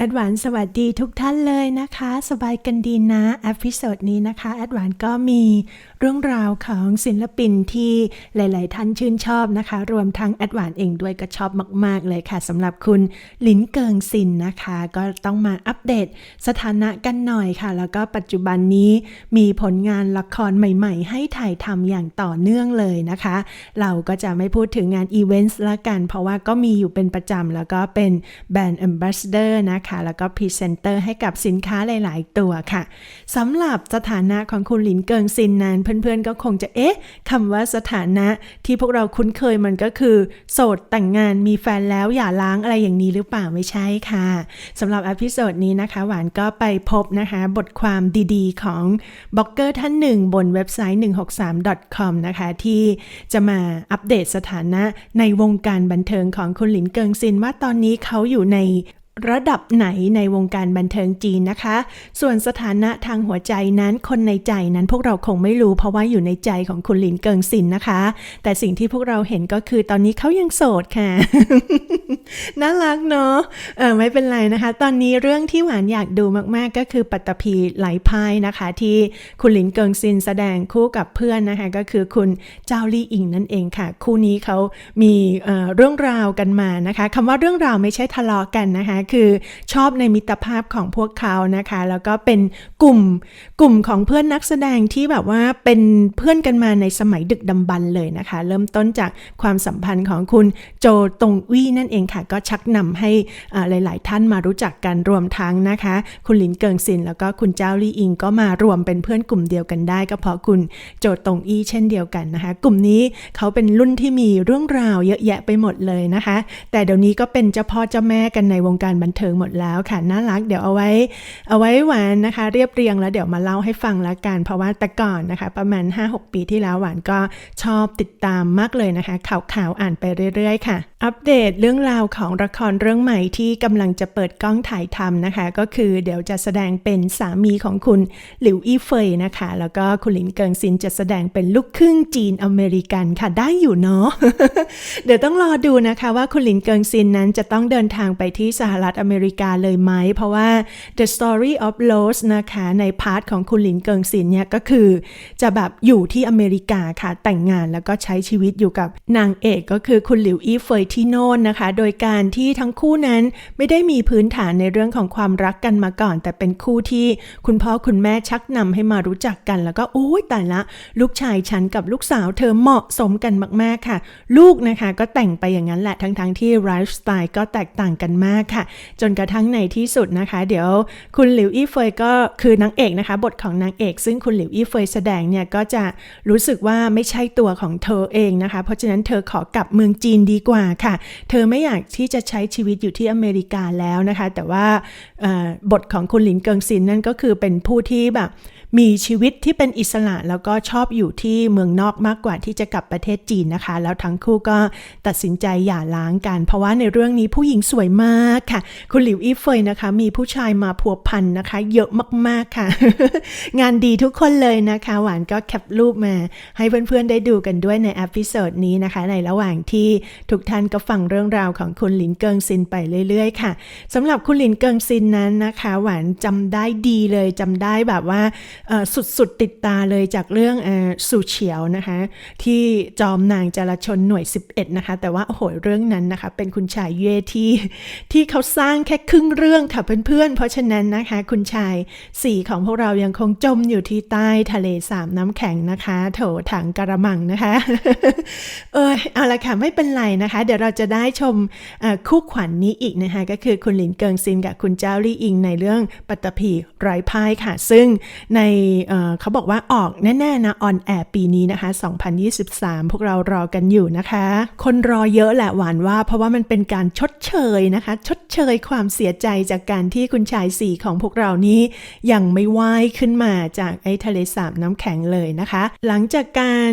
แอดวานสวัสดีทุกท่านเลยนะคะ สบายกันดีนะอพิโซดนี้นะคะแอดวานก็มีเรื่องราวของศิลปินที่หลาย ๆ ท่านชื่นชอบนะคะ รวมทั้งแอดวานเองด้วยก็ชอบมาก ๆ เลยค่ะสำหรับคุณหลินเกิงซินนะคะ ก็ต้องมาอัปเดตสถานะกันหน่อยค่ะ แล้วก็ปัจจุบันนี้มีผลงานละครใหม่ ๆ ให้ถ่ายทำอย่างต่อเนื่องเลยนะคะ เราก็จะไม่พูดถึงงานอีเวนต์ละกัน เพราะว่าก็มีอยู่เป็นประจำแล้วก็เป็นแบรนด์แอมบาสเดอร์นะคะแล้วก็พรีเซนเตอร์ให้กับสินค้าหลาย ๆ ตัวค่ะสำหรับสถานะของคุณหลินเกิงซินนั้น เพื่อน ๆ ก็คงจะเอ๊ะคำว่าสถานะที่พวกเราคุ้นเคยมันก็คือ โสดแต่งงานมีแฟนแล้วอย่าล้างอะไรอย่างนี้หรือเปล่าไม่ใช่ค่ะสำหรับอพิโซดนี้นะคะ หวานก็ไปพบนะคะบทความดีๆ ของบล็อกเกอร์ท่านหนึ่งบนเว็บไซต์ 163.com นะคะ ที่จะมาอัปเดตสถานะในวงการบันเทิงของคุณหลินเกิงซินว่าตอนนี้เขาอยู่ใน ระดับไหนในวงการบันเทิงจีนนะคะ ส่วนสถานะทางหัวใจนั้นคนในใจนั้นพวกเราคงไม่รู้เพราะว่าอยู่ในใจของคุณหลินเกิงซินนะคะ แต่สิ่งที่พวกเราเห็นก็คือตอนนี้เขายังโสดค่ะ น่ารักเนาะเออไม่เป็นไรนะคะ ตอนนี้เรื่องที่หวานอยากดูมากๆ ก็คือปัตตภีไหลพายนะคะ ที่คุณหลินเกิงซินแสดงคู่กับเพื่อนนะคะ ก็คือคุณเจ้าลี่อิงนั่นเองค่ะ คู่นี้เขามีเเรื่องราวกันมานะคะคำว่าเรื่องราวไม่ใช่ทะเลาะกันนะคะคือชอบในมิตรภาพของพวกเขานะคะ แล้วก็เป็นกลุ่มกลุ่มของเพื่อนนักแสดงที่แบบว่าเป็นเพื่อนกันมาในสมัยดึกดำบรรเลยนะคะ เริ่มต้นจากความสัมพันธ์ของคุณโจตงวี่นั่นเองค่ะ ก็ชักนำให้หลาย ๆ ท่านมารู้จักกันรวมทั้งนะคะ คุณหลินเกิงซิน แล้วก็คุณเจ้าลี่อิงก็มารวมเป็นเพื่อนกลุ่มเดียวกันได้ ก็เพราะคุณโจตงอี้เช่นเดียวกันนะคะ กลุ่มนี้เขาเป็นรุ่นที่มีเรื่องราวเยอะแยะไปหมดเลยนะคะ แต่เดี๋ยวนี้ก็เป็นเจ้าพ่อเจ้าแม่กันในวงการบันเทิงหมดแล้วค่ะน่ารักเดี๋ยวเอาไว้ เอาไว้หวานนะคะ เรียบเรียงแล้วเดี๋ยวมาเล่าให้ฟังละกัน เพราะว่าแต่ก่อนนะคะ ประมาณ 5-6 ปีที่แล้วหวานก็ชอบติดตามมากเลยนะคะ ข่าวข่าวอ่านไปเรื่อยๆ ค่ะ อัปเดตเรื่องราวของละครเรื่องใหม่ที่กำลังจะเปิดกล้องถ่ายทำนะคะ ก็คือเดี๋ยวจะแสดงเป็นสามีของคุณหลิวอี้เฟยนะคะ แล้วก็คุณหลินเกิงซินจะแสดงเป็นลูกครึ่งจีนอเมริกันค่ะได้อยู่เนาะเดี๋ยวต้องรอดูนะคะว่าคุณหลินเกิงซินนั้นจะต้องเดินทางไปที่สหรัฐอเมริกาเลยไหม เพราะว่า The Story of Rose นะคะในพาร์ทของคุณหลินเกิงซินเนี่ยก็คือ จะแบบอยู่ที่อเมริกาค่ะแต่งงานแล้วก็ใช้ชีวิตอยู่กับนางเอกก็คือคุณหลิวอี้เฟยที่โน่นนะคะ โดยการที่ทั้งคู่นั้นไม่ได้มีพื้นฐานในเรื่องของความรักกันมาก่อน แต่เป็นคู่ที่คุณพ่อคุณแม่ชักนำให้มารู้จักกันแล้วก็โอ้ยแต่ละลูกชายฉันกับลูกสาวเธอเหมาะสมกันมาก ๆ ค่ะ ลูกนะคะก็แต่งไปอย่างนั้นแหละทั้งๆที่ไลฟ์สไตล์ก็แตกต่างกันมากค่ะจนกระทั่งในที่สุดนะคะ เดี๋ยวคุณหลิวอี้เฟยก็คือนางเอกนะคะ บทของนางเอก ซึ่งคุณหลิวอี้เฟยแสดงเนี่ยก็จะรู้สึกว่าไม่ใช่ตัวของเธอเองนะคะ เพราะฉะนั้นเธอขอกลับเมืองจีนดีกว่าค่ะ เธอไม่อยากที่จะใช้ชีวิตอยู่ที่อเมริกาแล้วนะคะ แต่ว่าบทของคุณหลินเกิงซินนั่นก็คือเป็นผู้ที่แบบมีชีวิตที่เป็นอิสระแล้วก็ชอบอยู่ที่เมืองนอกมากกว่าที่จะกลับประเทศจีนนะคะ แล้วทั้งคู่ก็ตัดสินใจหย่าร้างกัน เพราะว่าในเรื่องนี้ผู้หญิงสวยมากค่ะคุณหลิวอีเฟยนะคะ มีผู้ชายมาพัวพันนะคะ เยอะมากๆค่ะ งานดีทุกคนเลยนะคะ หวานก็แคปรูปมาให้เพื่อนๆได้ดูกันด้วยในอพิโซดนี้นะคะ ในระหว่างที่ทุกท่านก็ฟังเรื่องราวของคุณหลินเกิงซินไปเรื่อยๆ ค่ะสำหรับคุณหลินเกิงซินนั้นนะคะ หวานจำได้ดีเลยจำได้แบบว่าสุดๆติดตาเลยจากเรื่องสูเฉียวนะคะ ที่จอมนางจารชนหน่วย 11 นะคะ แต่ว่าโอ้โหเรื่องนั้นนะคะ เป็นคุณชายเย่ที่ที่เขาสร้างแค่ครึ่งเรื่องค่ะเพื่อนๆเพราะฉะนั้นนะคะ คุณชายสี่ของพวกเรายังคงจมอยู่ที่ใต้ทะเลสามน้ำแข็งนะคะ โถถังกระมังนะคะ เออเอาละค่ะไม่เป็นไรนะคะ เดี๋ยวเราจะได้ชมคู่ขวัญนนี้อีกนะคะ ก็คือคุณหลินเกิงซินกับคุณเจ้าลี่อิงในเรื่องปัตตภีไร้พ่ายค่ะ ซึ่งในเขาบอกว่าออกแน่ๆนะออนแอร์ปีนี้นะคะ 2023 พวกเรารอกันอยู่นะคะ คนรอเยอะแหละหวานว่า เพราะว่ามันเป็นการชดเชยนะคะ ชดเชยความเสียใจจากการที่คุณชายสี่ของพวกเรานี้ยังไม่ว่ายขึ้นมาจากไอ้ทะเลสาบน้ำแข็งเลยนะคะ หลังจากการ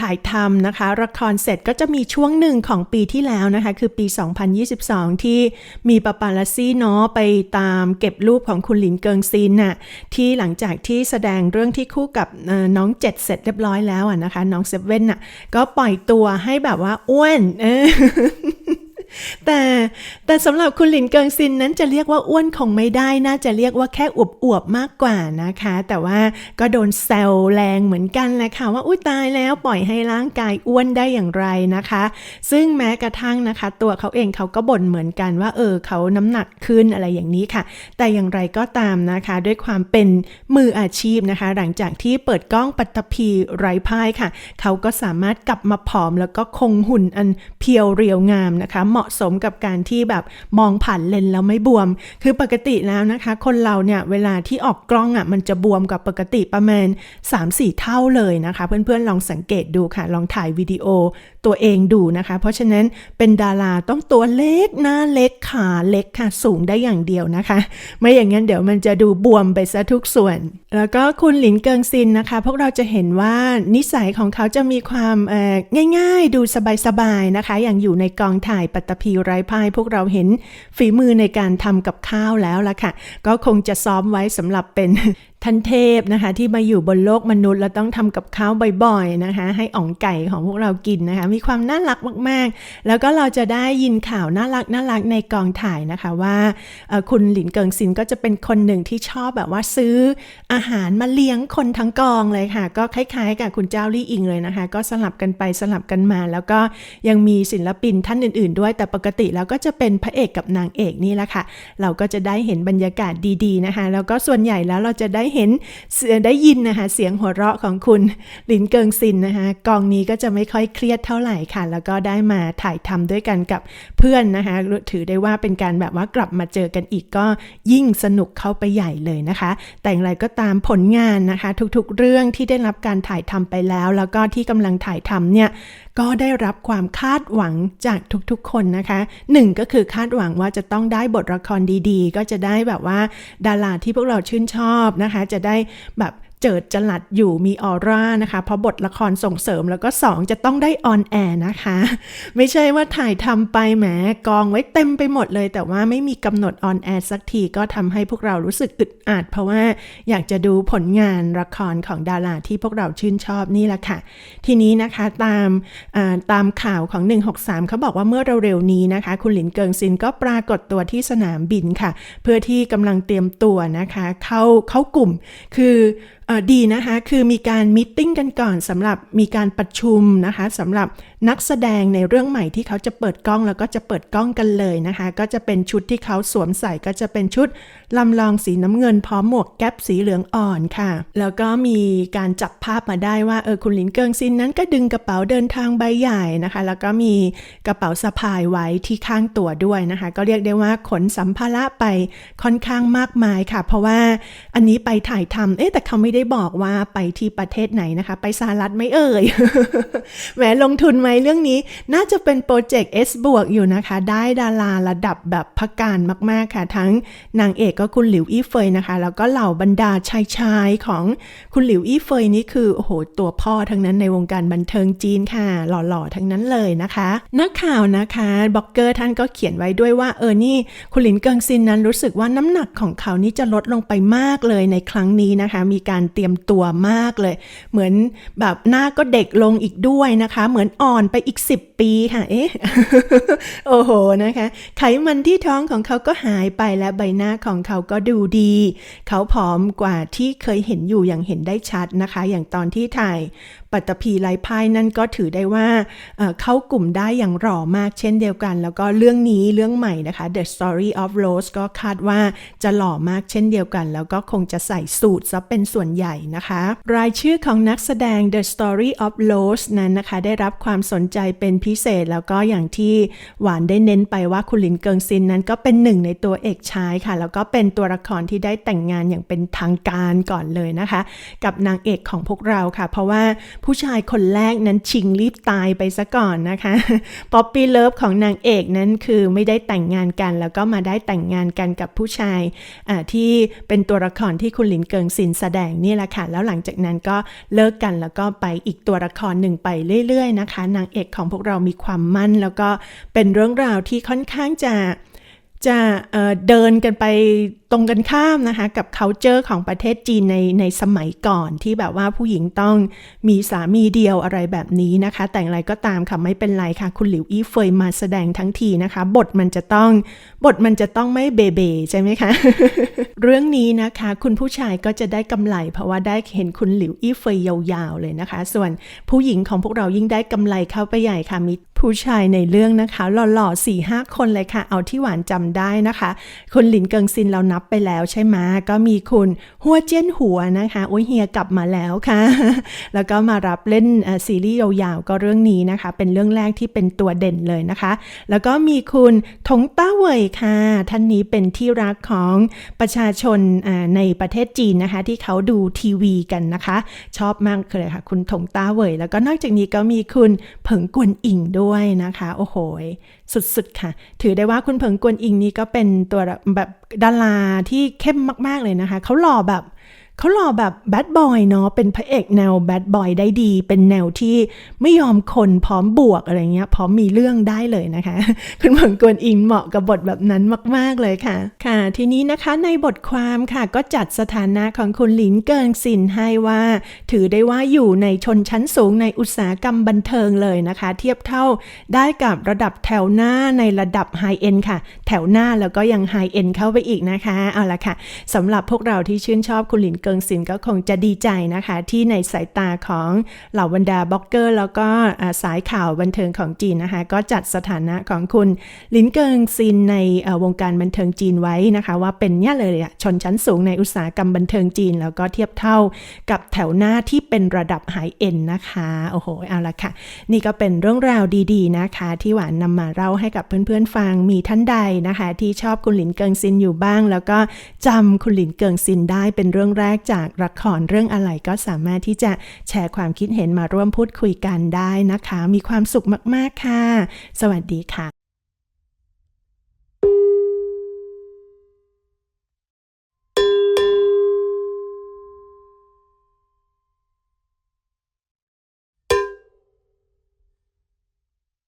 ถ่ายทำนะคะละครเสร็จก็จะมีช่วงหนึ่งของปีที่แล้วนะคะ คือปี 2022 ที่มีปาปาลาซี่เนาะไปตามเก็บรูปของคุณหลินเกิงซินน่ะที่หลังจากที่แสดงเรื่องที่คู่กับน้องเจ็ดเสร็จเรียบร้อยแล้วอะนะคะ น้องเซเว่นอะก็ปล่อยตัวให้แบบว่าอ้วนเออ แต่แต่สำหรับคุณหลินเกิงซินนั้นจะเรียกว่าอ้วนคงไม่ได้น่าจะเรียกว่าแค่อวบอวบๆมากกว่านะคะ แต่ว่าก็โดนแซวแรงเหมือนกันแหละค่ะว่าอุ้ยตายแล้วปล่อยให้ร่างกายอ้วนได้อย่างไรนะคะ ซึ่งแม้กระทั่งนะคะ ตัวเขาเองเขาก็บ่นเหมือนกันว่าเออเขาน้ำหนักขึ้นอะไรอย่างนี้ค่ะ แต่อย่างไรก็ตามนะคะ ด้วยความเป็นมืออาชีพนะคะ หลังจากที่เปิดกล้องปัตตภีไร้พ่ายค่ะ เขาก็สามารถกลับมาผอมแล้วก็คงหุ่นอันเพียวเรียวงามนะคะเหมาะาะสมกับการที่แบบมองผ่านเลนแล้วไม่บวม คือปกติแล้วนะคะ คนเราเนี่ยเวลาที่ออกกล้องอะมันจะบวมกว่าปกติประมาณ 3-4 เท่าเลยนะคะ เพื่อนๆลองสังเกตดูค่ะ ลองถ่ายวิดีโอตัวเองดูนะคะ เพราะฉะนั้นเป็นดาราต้องตัวเล็กหน้าเล็กขาเล็กค่ะสูงได้อย่างเดียวนะคะ ไม่อย่างนั้นเดี๋ยวมันจะดูบวมไปซะทุกส่วน แล้วก็คุณหลินเกิงซินนะคะ พวกเราจะเห็นว่านิสัยของเขาจะมีความเอ่อง่าย ๆ ดูสบายๆนะคะ อย่างอยู่ในกองถ่ายปัตตพีไร้พ่ายพวกเราเห็นฝีมือในการทำกับข้าวแล้วล่ะค่ะ ก็คงจะซ้อมไว้สำหรับเป็น ท่านเทพนะคะ ที่มาอยู่บนโลกมนุษย์แล้วต้องทำกับข้าวบ่อยๆนะคะ ให้อ่องไก่ของพวกเรากินนะคะ มีความน่ารักมากๆ แล้วก็เราจะได้ยินข่าวน่ารักน่ารักในกองถ่ายนะคะว่าคุณหลินเกิงซินก็จะเป็นคนหนึ่งที่ชอบแบบว่าซื้ออาหารมาเลี้ยงคนทั้งกองเลยค่ะ ก็คล้ายๆ กับคุณเจ้าลี่อิงเลยนะคะ ก็สลับกันไปสลับกันมา แล้วก็ยังมีศิลปินท่านอื่น ๆ ด้วย แต่ปกติแล้วก็จะเป็นพระเอกกับนางเอกนี่แหละค่ะ เราก็จะได้เห็นบรรยากาศดีๆนะคะ แล้วก็ส่วนใหญ่แล้วเราจะได้เห็นได้ยินนะคะเสียงหัวเราะของคุณลินเกิงซินนะคะกองนี้ก็จะไม่ค่อยเครียดเท่าไหร่ค่ะ แล้วก็ได้มาถ่ายทำด้วยกันกับเพื่อนนะคะถือได้ว่าเป็นการแบบว่ากลับมาเจอกันอีกก็ยิ่งสนุกเข้าไปใหญ่เลยนะคะ แต่อย่างไรก็ตามผลงานนะคะ ทุกๆ เรื่องที่ได้รับการถ่ายทำไปแล้ว แล้วก็ที่กำลังถ่ายทำเนี่ยก็ได้รับความคาดหวังจากทุกๆคนนะคะหนึ่งก็คือคาดหวังว่าจะต้องได้บทละครดีๆ ก็จะได้แบบว่า ดาราที่พวกเราชื่นชอบนะคะ จะได้แบบ เจิดจลัดอยู่มีออร่านะคะ เพราะบทละครส่งเสริมแล้วก็ 2 จะต้องได้ออนแอร์นะคะ ไม่ใช่ว่าถ่ายทำไปแหมกองไว้เต็มไปหมดเลย แต่ว่าไม่มีกำหนดออนแอร์สักทีก็ทำให้พวกเรารู้สึกอึดอัดเพราะว่าอยากจะดูผลงานละครของดาราที่พวกเราชื่นชอบนี่แหละค่ะ ทีนี้นะคะตามตามข่าวของ 163 เขาบอกว่าเมื่อเร็วๆนี้นะคะ คุณหลินเกิงซินก็ปรากฏตัวที่สนามบินค่ะ เพื่อที่กำลังเตรียมตัวนะคะ เข้าเข้ากลุ่มคือดีนะคะคือมีการมิทติ้งกันก่อนสำหรับมีการประชุมนะคะสำหรับนักแสดงในเรื่องใหม่ที่เขาจะเปิดกล้องแล้วก็จะเปิดกล้องกันเลยนะคะก็จะเป็นชุดที่เขาสวมใส่ก็จะเป็นชุดลำลองสีน้ำเงินพร้อมหมวกแก๊ปสีเหลืองอ่อนค่ะ แล้วก็มีการจับภาพมาได้ว่าเออคุณหลินเกิงซินนั้นก็ดึงกระเป๋าเดินทางใบใหญ่นะคะ แล้วก็มีกระเป๋าสะพายไว้ที่ข้างตัวด้วยนะคะ ก็เรียกได้ว่าขนสัมภาระไปค่อนข้างมากมายค่ะ เพราะว่าอันนี้ไปถ่ายทำเอ๊แต่เขาไม่ได้บอกว่าไปที่ประเทศไหนนะคะ ไปสหรัฐไม่เอ่ย แหมลงทุนไหมเรื่องนี้ น่าจะเป็นโปรเจกต์ S บวกอยู่นะคะ ได้ดาราระดับแบบพักการมากๆค่ะ ทั้งนางเอกก็คุณหลิวอี้เฟยนะคะ แล้วก็เหล่าบรรดาชายชายของคุณหลิวอี้เฟยนี่คือโอ้โหตัวพ่อทั้งนั้นในวงการบันเทิงจีนค่ะ หล่อๆ ทั้งนั้นเลยนะคะ นักข่าวนะคะบล็อกเกอร์ท่านก็เขียนไว้ด้วยว่าเออนี่คุณหลินเกิงซินนั้นรู้สึกว่าน้ำหนักของเขานี่จะลดลงไปมากเลยในครั้งนี้นะคะ มีการเตรียมตัวมากเลย เหมือนแบบหน้าก็เด็กลงอีกด้วยนะคะ เหมือนอ่อนไปอีก 10 ปีค่ะ เอ๊ะ โอ้โหนะคะ ไขมันที่ท้องของเขาก็หายไปและใบหน้าของเขาก็ดูดี เขาผอมกว่าที่เคยเห็นอยู่อย่างเห็นได้ชัดนะคะ อย่างตอนที่ถ่ายปัตตภีไลพายนั่นก็ถือได้ว่าเข้ากลุ่มได้อย่างหล่อมากเช่นเดียวกัน แล้วก็เรื่องนี้เรื่องใหม่นะคะ The Story of Rose ก็คาดว่าจะหล่อมากเช่นเดียวกัน แล้วก็คงจะใส่สูทซะเป็นส่วนใหญ่นะคะ รายชื่อของนักแสดง The Story of Rose นั้นนะคะ ได้รับความสนใจเป็นพิเศษแล้วก็อย่างที่หวานได้เน้นไปว่าคุณหลินเกิงซินนั้นก็เป็นหนึ่งในตัวเอกชายค่ะ แล้วก็เป็นตัวละครที่ได้แต่งงานอย่างเป็นทางการก่อนเลยนะคะ กับนางเอกของพวกเราค่ะ เพราะว่าผู้ชายคนแรกนั้นชิงรีบตายไปซะก่อนนะคะป๊อปปี้เลิฟของนางเอกนั้นคือไม่ได้แต่งงานกัน แล้วก็มาได้แต่งงานกันกับผู้ชายที่เป็นตัวละครที่คุณหลินเกิงซินแสดงนี่แหละค่ะ แล้วหลังจากนั้นก็เลิกกันแล้วก็ไปอีกตัวละครหนึ่งไปเรื่อย ๆ นะคะ นางเอกของพวกเรามีความมั่น แล้วก็เป็นเรื่องราวที่ค่อนข้างจะ จะเเดินกันไปตรงกันข้ามนะคะ กับ culture ของประเทศจีนในในสมัยก่อนที่แบบว่าผู้หญิงต้องมีสามีเดียวอะไรแบบนี้นะคะ แต่อย่างไรก็ตามค่ะ ไม่เป็นไรค่ะ คุณหลิวอี้เฟยมาแสดงทั้งทีนะคะ บทมันจะต้องบทมันจะต้องไม่เบเบใช่ไหมคะ เรื่องนี้นะคะ คุณผู้ชายก็จะได้กำไร เพราะว่าได้เห็นคุณหลิวอี้เฟยยาวๆเลยนะคะ ส่วนผู้หญิงของพวกเรายิ่งได้กำไรเข้าไปใหญ่ค่ะมีผู้ชายในเรื่องนะคะ หล่อๆสี่ห้าคนเลยค่ะ เอาที่หวานจำได้นะคะ คุณหลินเกิงซินเรานับไปแล้วใช่ไหมก็มีคุณหัวเจี้ยนหัวนะคะโอ้ยเฮียกลับมาแล้วค่ะ แล้วก็มารับเล่นซีรีส์ยาวๆก็เรื่องนี้นะคะ เป็นเรื่องแรกที่เป็นตัวเด่นเลยนะคะ แล้วก็มีคุณทงต้าเวยค่ะ ท่านนี้เป็นที่รักของประชาชนในประเทศจีนนะคะ ที่เขาดูทีวีกันนะคะ ชอบมากเลยค่ะ คุณทงต้าเวยแล้วก็นอกจากนี้ก็มีคุณเผิงกวนอิงด้วยนะคะ โอ้โหสุดๆค่ะ ถือได้ว่าคุณเผิงกวนอิงนี่ก็เป็นตัวแบบดาราที่เข้มมาก ๆเลยนะคะ เขาหล่อแบบ เขาหล่อแบบแบดบอยเนาะเป็นพระเอกแนวแบดบอยได้ดี เป็นแนวที่ไม่ยอมคนพร้อมบวกอะไรเงี้ยพร้อมมีเรื่องได้เลยนะคะ คุณเผิงกวนอิงเหมาะกับบทแบบนั้นมาก ๆเลยค่ะ ค่ะ ทีนี้นะคะในบทความค่ะก็จัดสถานะของคุณหลินเกิงซินให้ว่า ถือได้ว่าอยู่ในชนชั้นสูงในอุตสาหกรรมบันเทิงเลยนะคะ เทียบเท่าได้กับระดับแถวหน้าในระดับไฮเอ็นค่ะ แถวหน้าแล้วก็ยังไฮเอ็นเข้าไปอีกนะคะเอาละค่ะสำหรับพวกเราที่ชื่นชอบคุณหลินเกิงซินก็คงจะดีใจนะคะ ที่ในสายตาของเหล่าบรรดาบล็อกเกอร์ แล้วก็สายข่าวบันเทิงของจีนนะคะ ก็จัดสถานะของคุณหลินเกิงซินในวงการบันเทิงจีนไว้นะคะ ว่าเป็นเนี่ยเลยชนชั้นสูงในอุตสาหกรรมบันเทิงจีน แล้วก็เทียบเท่ากับแถวหน้าที่เป็นระดับไฮเอ็นนะคะโอ้โหเอาละค่ะ นี่ก็เป็นเรื่องราวดีๆนะคะ ที่หวานนำมาเล่าให้กับเพื่อนๆฟังมีท่านใดนะคะ ที่ชอบคุณหลินเกิงซินอยู่บ้าง แล้วก็จำคุณหลินเกิงซินได้เป็นเรื่องแรกกจากละครเรื่องอะไรก็สามารถที่จะแชร์ความคิดเห็นมาร่วมพูดคุยกันได้นะคะ มีความสุขมาก ๆ ค่ะ สวัสดีค่ะ